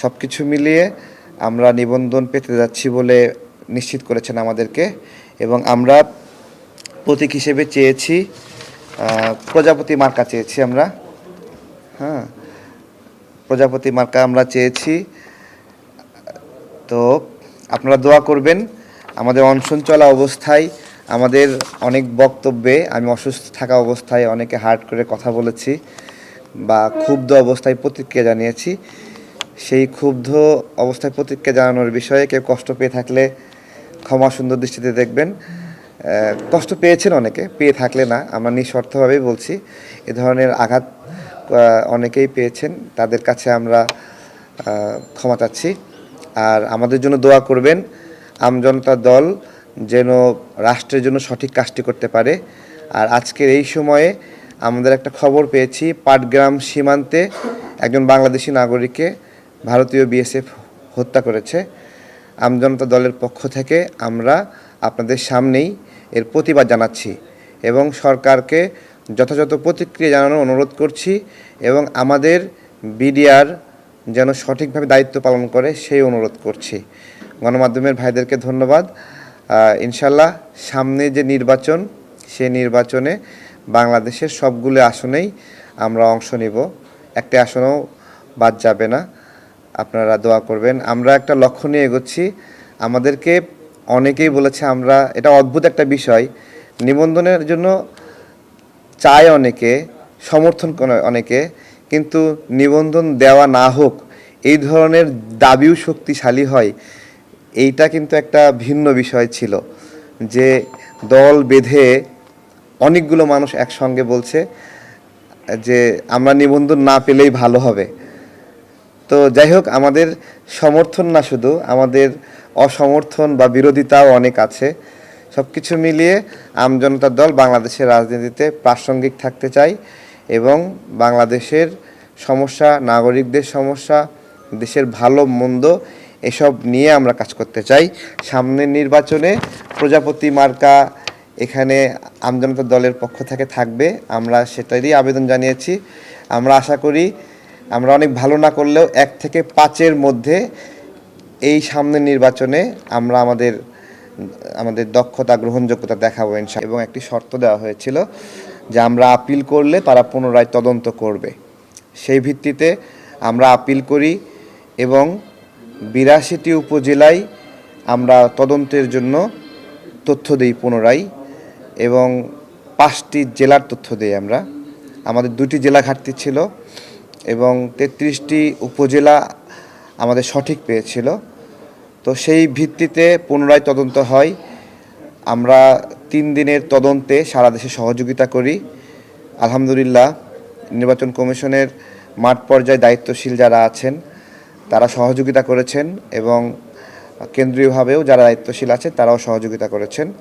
সব কিছু মিলিয়ে আমরা নিবন্ধন পেতে যাচ্ছি বলে নিশ্চিত করেছেন আমাদেরকে এবং আমরা প্রতীক হিসেবে চেয়েছি প্রজাপতি মার্কা চেয়েছি আমরা। হ্যাঁ প্রজাপতি মার্কা আমরা চেয়েছি। তো আপনারা দোয়া করবেন, আমাদের অনশন চলা অবস্থায়, আমাদের অনেক বক্তব্যে, আমি অসুস্থ থাকা অবস্থায় অনেকে হার্ট করে কথা বলেছি বা ক্ষুব্ধ অবস্থায় প্রতিক্রিয়া জানিয়েছি। সেই ক্ষুব্ধ অবস্থায় প্রতিক্রিয়া জানানোর বিষয়ে কেউ কষ্ট পেয়ে থাকলে ক্ষমা সুন্দর দৃষ্টিতে দেখবেন। কষ্ট পেয়েছেন অনেকে, পেয়ে থাকলে না, আমরা নিঃস্বার্থভাবেই বলছি, এ ধরনের আঘাত অনেকেই পেয়েছেন, তাদের কাছে আমরা ক্ষমা চাচ্ছি। আর আমাদের জন্য দোয়া করবেন আমজনতা দল যেন রাষ্ট্রের জন্য সঠিক কাজটি করতে পারে। আর আজকের এই সময়ে আমাদের একটা খবর পেয়েছি, পাটগ্রাম সীমান্তে একজন বাংলাদেশি নাগরিককে ভারতীয় বিএসএফ হত্যা করেছে। আমজনতা দলের পক্ষ থেকে আমরা আপনাদের সামনেই এর প্রতিবাদ জানাচ্ছি এবং সরকারকে যথাযথ প্রতিক্রিয়া জানানোর অনুরোধ করছি এবং আমাদের বিডিআর যেন সঠিকভাবে দায়িত্ব পালন করে সেই অনুরোধ করছি। গণমাধ্যমের ভাইদেরকে ধন্যবাদ। ইনশাল্লাহ সামনে যে নির্বাচন সেই নির্বাচনে বাংলাদেশের সবগুলো আসনেই আমরা অংশ নিব। একটি আসনও বাদ যাবে না। আপনারা দোয়া করবেন। আমরা একটা লক্ষ্য নিয়ে এগোচ্ছি। আমাদেরকে অনেকেই বলেছে আমরা, এটা অদ্ভুত একটা বিষয়। নিবন্ধনের জন্য চায় অনেকে, সমর্থন অনেকে, কিন্তু নিবন্ধন দেওয়া না হোক, এই ধরনের দাবিও শক্তিশালী হয়। এইটা কিন্তু একটা ভিন্ন বিষয় ছিল যে দল বেঁধে অনেকগুলো মানুষ একসঙ্গে বলছে যে আমরা নিবন্ধন না পেলেই ভালো হবে। তো যাই হোক, আমাদের সমর্থন না শুধু, আমাদের অসমর্থন বা বিরোধিতাও অনেক আছে। সব কিছু মিলিয়ে আমজনতার দল বাংলাদেশের রাজনীতিতে প্রাসঙ্গিক থাকতে চাই এবং বাংলাদেশের সমস্যা, নাগরিকদের সমস্যা, দেশের ভালো মন্দ, এসব নিয়ে আমরা কাজ করতে চাই। সামনের নির্বাচনে প্রজাপতি মার্কা এখানে আমজনতা দলের পক্ষ থেকে থাকবে। আমরা সেটারই আবেদন জানিয়েছি। আমরা আশা করি আমরা অনেক ভালো না করলেও এক থেকে পাঁচের মধ্যে এই সামনের নির্বাচনে আমরা আমাদের আমাদের দক্ষতা, গ্রহণযোগ্যতা দেখাবো এবং একটি শর্ত দেওয়া হয়েছিল যে আমরা আপিল করলে তারা পুনরায় তদন্ত করবে। সেই ভিত্তিতে আমরা আপিল করি এবং বিরাশিটি উপজেলায় আমরা তদন্তের জন্য তথ্য দিই পুনরায় এবং পাঁচটি জেলার তথ্য দিই আমরা। আমাদের দুটি জেলা ঘাটতি ছিল। এবং তেত্রিশটি উপজেলা আমাদের সঠিক পেয়েছিল। তো সেই ভিত্তিতে পুনরায় তদন্ত হয়। আমরা তিন দিনের তদন্তে সারা দেশে সহযোগিতা করি। আলহামদুলিল্লাহ, নির্বাচন কমিশনের মাঠ পর্যায়ে দায়িত্বশীল যারা আছেন, তারা সহযোগিতা করেছেন এবং কেন্দ্রীয়ভাবেও যারা দায়িত্বশীল আছে, তারাও সহযোগিতা করেছেন।